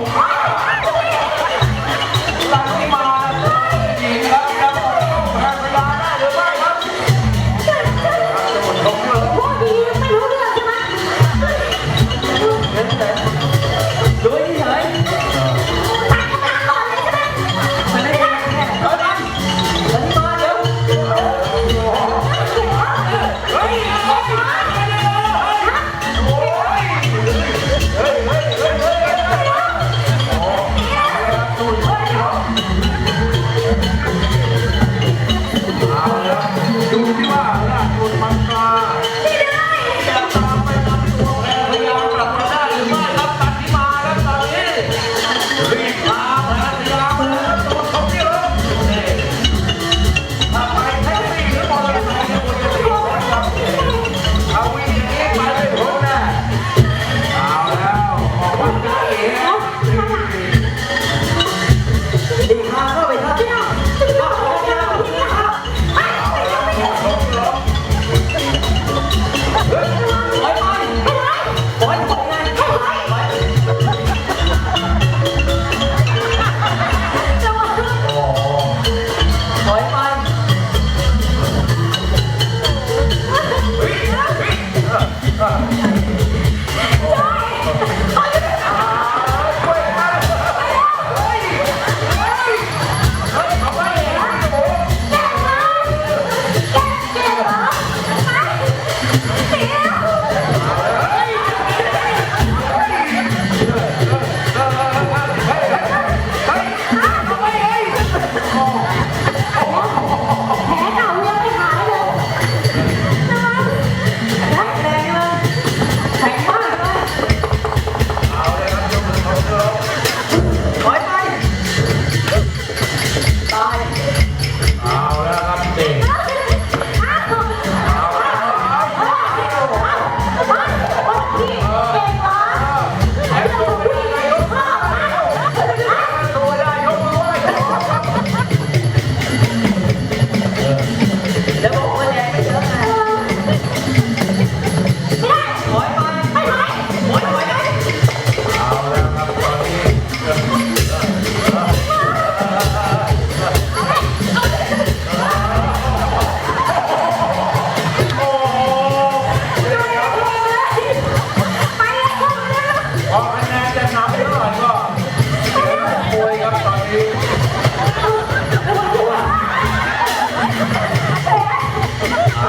Oh!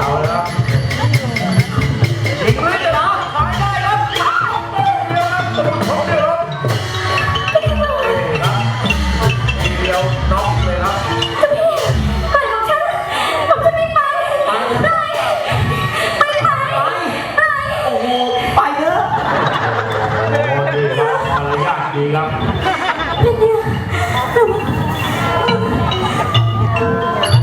เอาละยิงไม่ได้หขายได้ครับเอาเดียวครับตัวของเดียวครับทีเดียวน็อกเลยครับโอ้ไปเถอะ โอ้โครับมารยาทดีครับ